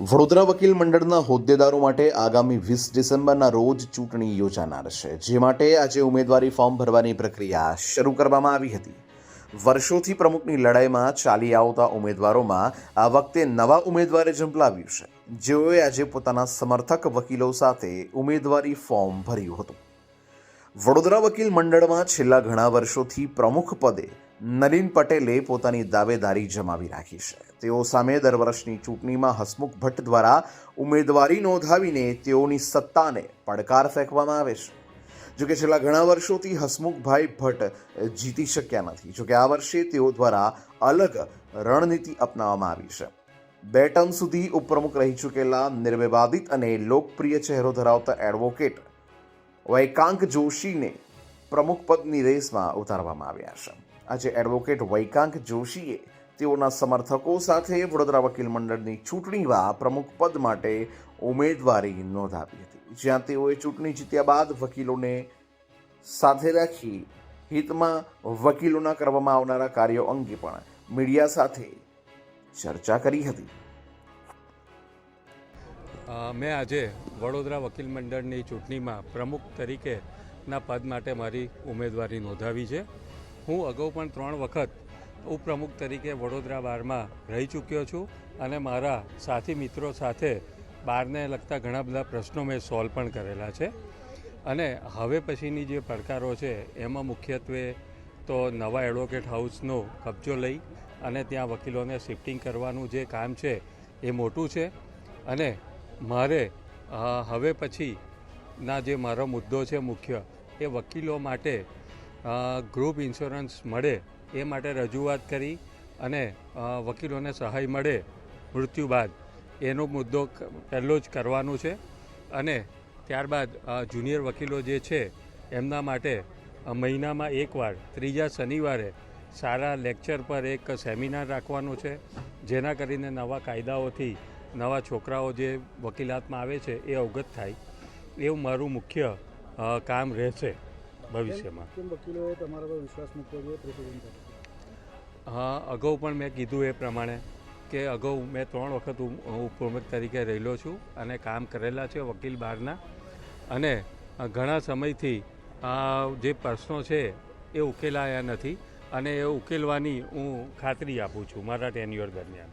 વડોદરા વકીલ મંડળના હોદ્દેદારો માટે આગામી વીસ ડિસેમ્બરના રોજ ચૂંટણી યોજાનાર છે, જે માટે આજે ઉમેદવારી ફોર્મ ભરવાની પ્રક્રિયા શરૂ કરવામાં આવી હતી. વર્ષોથી પ્રમુખની લડાઈમાં ચાલી આવતા ઉમેદવારોમાં આ વખતે નવા ઉમેદવારે ઝંપલાવ્યું છે. જેઓએ આજે પોતાના સમર્થક વકીલો સાથે ઉમેદવારી ફોર્મ ભર્યું હતું. વડોદરા વકીલ મંડળમાં છેલ્લા ઘણા વર્ષોથી પ્રમુખ પદે નલિન પટેલે પોતાની દાવેદારી જમાવી રાખી છે. તેઓ સામે દર વર્ષની ચૂંટણીમાં હસમુખ ભટ્ટ દ્વારા ઉમેદવારી નોંધાવીને તેઓની સત્તાને પડકાર ફેંકવામાં આવે છે. જોકે છેલ્લા ઘણા વર્ષોથી હસમુખભાઈ ભટ્ટ જીતી શક્યા નથી. જોકે આ વર્ષે તેઓ દ્વારા અલગ રણનીતિ અપનાવવામાં આવી છે. બે ટર્મ સુધી ઉપપ્રમુખ રહી ચૂકેલા, નિર્વિવાદિત અને લોકપ્રિય ચહેરો ધરાવતા એડવોકેટ વૈકાંક જોશીને પ્રમુખ પદની રેસમાં ઉતારવામાં આવ્યા છે. આજે એડવોકેટ વૈકાંક જોશીએ તેઓના સમર્થકો સાથે વડોદરા વકીલ મંડળની ચૂંટણીમાં પ્રમુખ પદ માટે ઉમેદવારી નોંધાવી હતી. જ્યાં તેઓએ ચૂંટણી જીત્યા બાદ વકીલોને સાથે રાખી હિતમાં વકીલોના કરવામાં આવનારા કાર્યો અંગે પણ મીડિયા સાથે ચર્ચા કરી હતી. મેં આજે વડોદરા વકીલ મંડળની ચૂંટણીમાં પ્રમુખ તરીકેના પદ માટે મારી ઉમેદવારી નોંધાવી છે. હું અગાઉ પણ ત્રણ વખત ઉપપ્રમુખ તરીકે વડોદરા બારમાં રહી ચૂક્યો છું અને મારા સાથી મિત્રો સાથે બારને લગતા ઘણા બધા પ્રશ્નો મેં સોલ્વ પણ કરેલા છે. અને હવે પછીની જે પડકારો છે, એમાં મુખ્યત્વે તો નવા એડવોકેટ હાઉસનો કબજો લઈ અને ત્યાં વકીલોને શિફ્ટિંગ કરવાનું જે કામ છે, એ મોટું છે. અને મારે હવે પછીના જે મારો મુદ્દો છે મુખ્ય, એ વકીલો માટે ગ્રુપ ઇન્સ્યોરન્સ મળે એ માટે રજૂઆત કરી અને વકીલોને સહાય મળે મૃત્યુ બાદ. એનો મુદ્દો પહેલો જ કરવાનો છે અને ત્યારબાદ જુનિયર વકીલો જે છે એમના માટે મહિનામાં એકવાર, ત્રીજા શનિવારે સારા લેક્ચર પર એક સેમિનાર રાખવાનો છે. જેના કરીને નવા કાયદાઓથી નવા છોકરાઓ જે વકીલાતમાં આવે છે એ અવગત થાય. એવું મારું મુખ્ય કામ રહેશે. ભવિષ્યમાં. કેમ વકીલોએ તમારા પર વિશ્વાસ મૂકવો જોઈએ પ્રેસિડેન્ટ હા અગાઉ પણ મેં કીધું એ પ્રમાણે કે અગાઉ મેં ત્રણ વખત હું ઉપપ્રમુખ તરીકે રહેલો છું અને કામ કરેલા છે વકીલ બહારના. અને ઘણા સમયથી આ જે પ્રશ્નો છે એ ઉકેલાયા નથી અને એ ઉકેલવાની હું ખાતરી આપું છું મારા ટેન્યુઅર દરમિયાન.